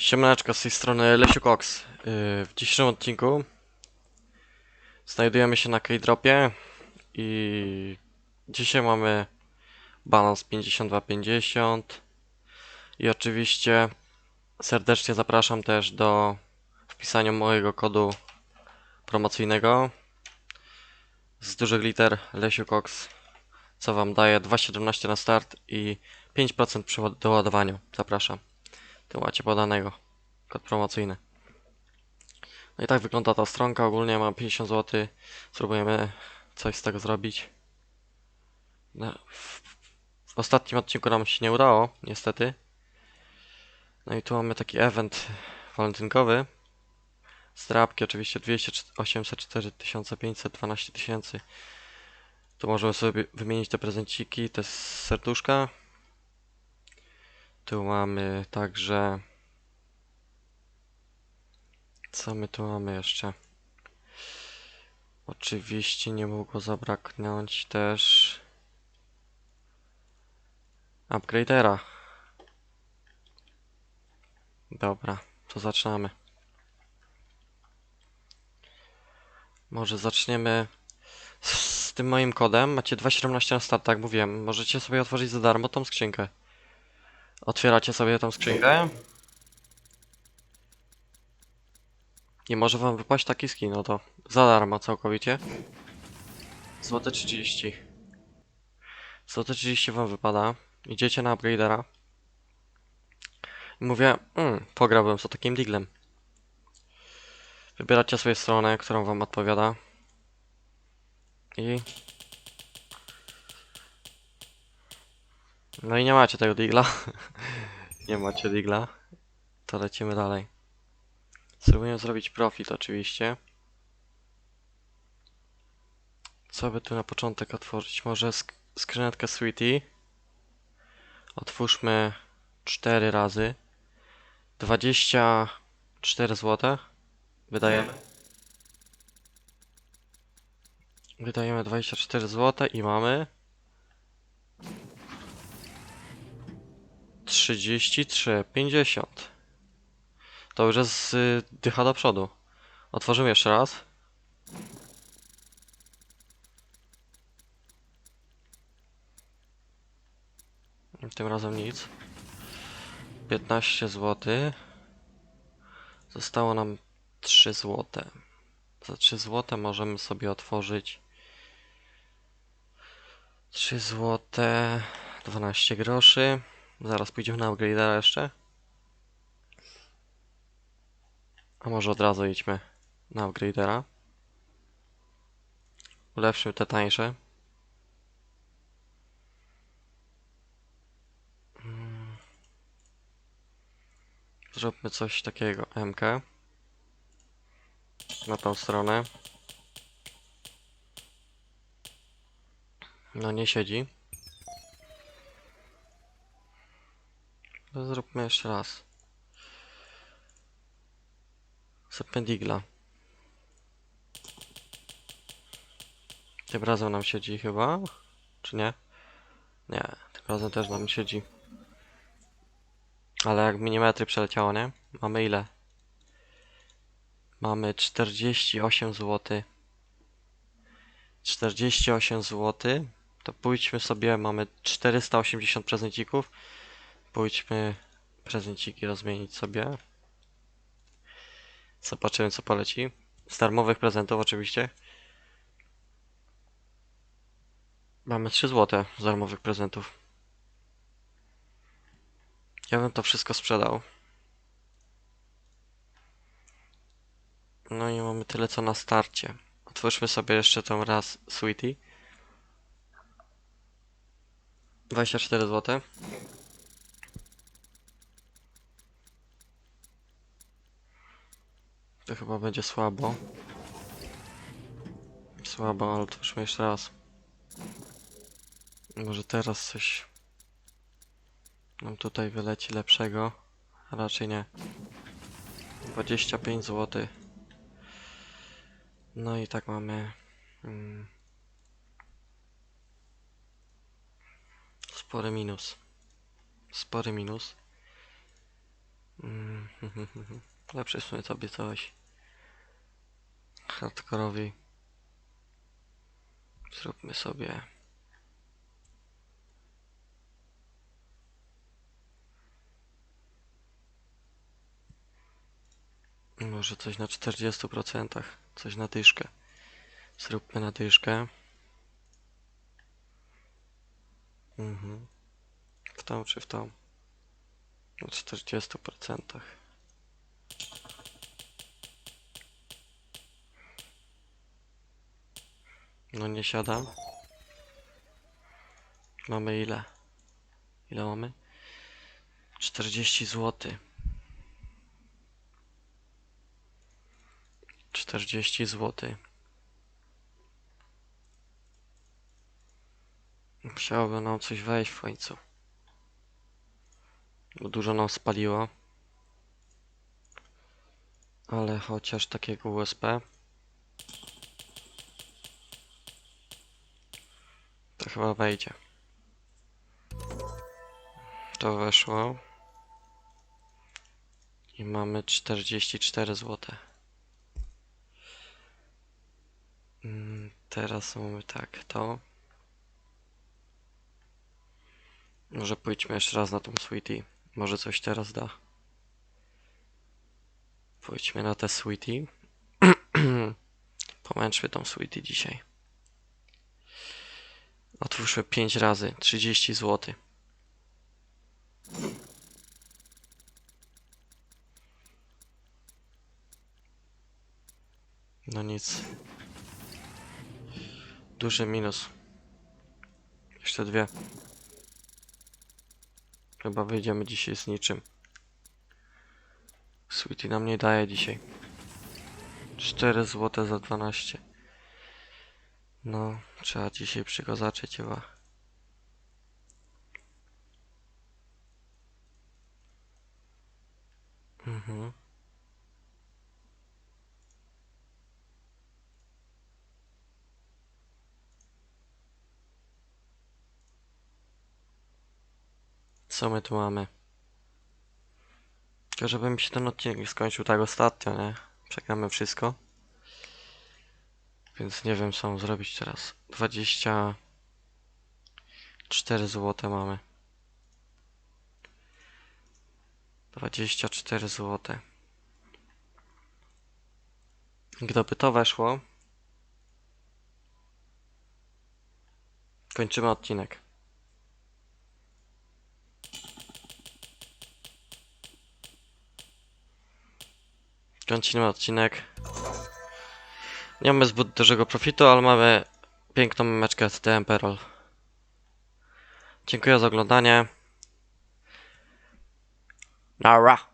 Siemaneczko, z tej strony Lesiu Cox. Yy, W dzisiejszym odcinku znajdujemy się na K-Dropie i dzisiaj mamy balans 52-50 i oczywiście serdecznie zapraszam też do wpisania mojego kodu promocyjnego z dużych liter Lesiu Cox, co Wam daje 2,17 na start i 5% przy doładowaniu. Zapraszam. Tu macie podanego. Kod promocyjny. No i tak wygląda ta stronka. Ogólnie mam 50 zł. Spróbujemy coś z tego zrobić. No, w, w ostatnim odcinku nam się nie udało, niestety. No i tu mamy taki event walentynkowy. Zdrabki oczywiście 200, 804 500, 12 tysięcy. Tu możemy sobie wymienić te prezenciki, te serduszka. Tu mamy także. Co my tu mamy jeszcze? Oczywiście nie mogło zabraknąć też upgradera. Dobra, to zaczynamy. Może zaczniemy z, tym moim kodem. Macie 2.17 na start, tak mówiłem. Możecie sobie otworzyć za darmo tą skrzynkę. Otwieracie sobie tą skrzynkę. I może wam wypaść taki skin, no to za darmo całkowicie. Złote 30. Złote 30 wam wypada. Idziecie na upgradera. I mówię, mm, pograłbym z takim diglem. Wybieracie sobie stronę, którą wam odpowiada. I... No i nie macie tego digla. nie macie digla. To lecimy dalej. Spróbuję zrobić profit oczywiście. Co by tu na początek otworzyć? Może sk skrzynetkę Sweetie. Otwórzmy 4 razy. 24 zł. Wydajemy. Wydajemy 24 zł i mamy 33, 50. To już jest y, dycha do przodu. Otworzymy jeszcze raz. Tym razem nic. 15 zł. Zostało nam 3 zł. Za 3 zł możemy sobie otworzyć 3 zł 12 groszy. Zaraz pójdziemy na upgrade'a jeszcze. A może od razu idźmy na upgradera. Ulepszymy te tańsze. Mm. Zróbmy coś takiego. MK. Na tą stronę. No nie siedzi. Zróbmy jeszcze raz. Serpendigla. Tym razem nam siedzi chyba? Czy nie? Nie, tym razem też nam siedzi. Ale jak milimetry przeleciało, nie? Mamy ile? Mamy 48 zł. 48 zł. To pójdźmy sobie, mamy 480 prezencików. Pójdźmy prezenciki rozmienić sobie. Zobaczymy co poleci. Z darmowych prezentów oczywiście. Mamy 3 zł z darmowych prezentów. Ja bym to wszystko sprzedał. No i mamy tyle co na starcie. Otwórzmy sobie jeszcze tą raz Sweetie. 24 zł. To chyba będzie słabo. Słabo, ale otwórzmy jeszcze raz. Może teraz coś nam tutaj wyleci lepszego. Raczej nie. 25 zł. No i tak mamy. Mm, spory minus. Spory minus. Mm, sumie to obiecałeś. Hardkorowi. Zróbmy sobie. Może coś na 40%, coś na dyszkę. Zróbmy na dyszkę. Mhm. W tą czy w tą? Na 40%. No nie siadam. Mamy ile? Ile mamy? 40 zł. 40 zł. Musiałoby nam coś wejść w końcu. Dużo nam spaliło. Ale chociaż takiego USP. To chyba wejdzie. To weszło. I mamy 44 zł. Mm, Teraz mamy tak, to. Może pójdźmy jeszcze raz na tą Sweetie. Może coś teraz da. Pójdźmy na te Sweetie. Pomęczmy tą Sweetie dzisiaj. Otwórzmy 5 razy, 30 zł. No nic. Duży minus. Jeszcze dwie. Chyba wyjdziemy dzisiaj z niczym. Sweetie nam nie daje dzisiaj. 4 zł za 12. No, trzeba dzisiaj przygozaczyć chyba. Mhm. Co my tu mamy? Tylko żeby mi się ten odcinek skończył tak ostatnio, nie? Przegramy wszystko. Więc nie wiem co mam zrobić teraz. 24 zł mamy. 24 zł. Gdyby to weszło, kończymy odcinek. Kończymy odcinek. Nie mamy zbyt dużego profitu, ale mamy piękną meczkę z TM Perol. Dziękuję za oglądanie. Nara.